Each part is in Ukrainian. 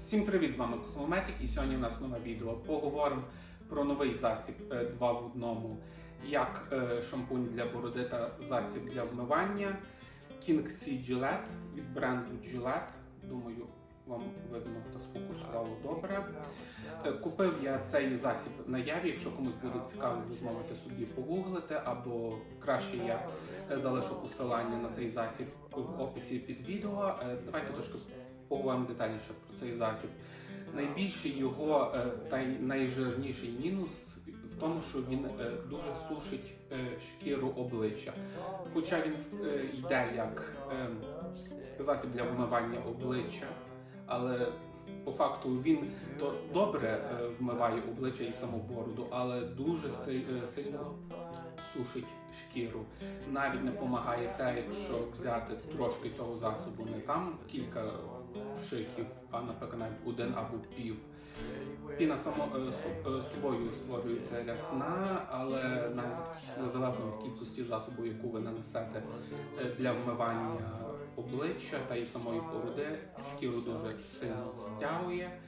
Всім привіт! З вами Космометик і сьогодні у нас нове відео. Поговоримо про новий засіб 2 в одному, як е, шампунь для бороди та засіб для вмивання King Sea Gillette від бренду Gillette. Думаю, вам видно та сфокусувало добре. Е, Купив я цей засіб на яві. Якщо комусь буде цікаво, ви зможете собі погуглити, або краще я е, залишу посилання на цей засіб в описі під відео. Е, Давайте трошки поговоримо детальніше про цей засіб. Найбільший його та найжирніший мінус в тому, що він е, дуже сушить е, шкіру обличчя. Хоча він е, йде як е, засіб для вмивання обличчя, але по факту він то добре е, вмиває обличчя і саму бороду, але дуже е, сильно сушить шкіру. Навіть не допомагає те, якщо взяти трошки цього засобу, не там кілька пшиків, а наприклад навіть один або пів. Піна само е, е, собою створюється рясна, але навіть незалежно від кількості засобу, яку ви нанесете е, для вмивання обличчя та й самої бороди, шкіру дуже сильно стягує,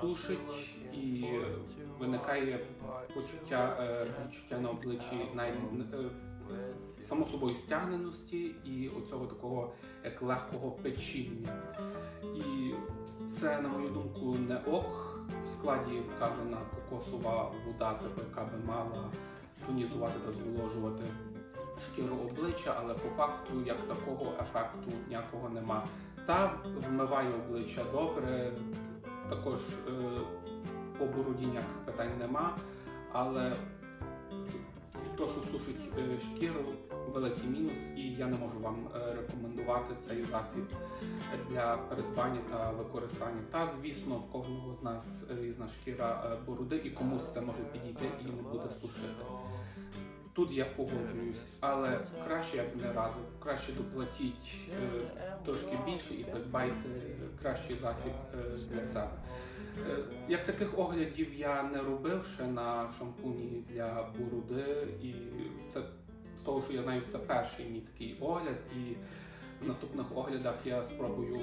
сушить і виникає почуття відчуття на обличчі е, само собою стягненості і оцього такого як легкого печіння. І це, на мою думку, не ок. В складі вказана кокосова вода, типу, яка би мала тонізувати та зволожувати шкіру обличчя, але по факту як такого ефекту ніякого нема. Та вмиває обличчя добре, також е, по бороді ніяких питань нема, але то, що сушить е, шкіру, великий мінус, і я не можу вам е, рекомендувати цей засіб для придбання та використання. Та звісно, в кожного з нас різна шкіра е, бороди, і комусь це може підійти і не буде сушити. Тут я погоджуюсь, але краще я б не радив. Краще доплатіть е, трошки більше і придбайте кращий засіб е, для себе. Е, Як таких оглядів я не робив ще на шампуні для бороди, і це з того, що я знаю, це перший мій такий огляд, і в наступних оглядах я спробую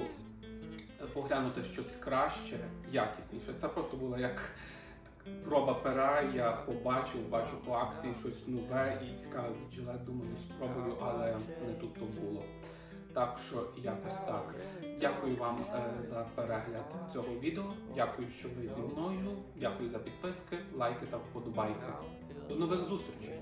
е, поглянути щось краще, якісніше. Це просто було як проба пера. Я побачив, бачу по акції щось нове і цікаве від Думаю, спробую, але не тут то було. Так що якось так. Дякую вам е, за перегляд цього відео. Дякую, що ви зі мною. Дякую за підписки, лайки та вподобайки. До нових зустрічей!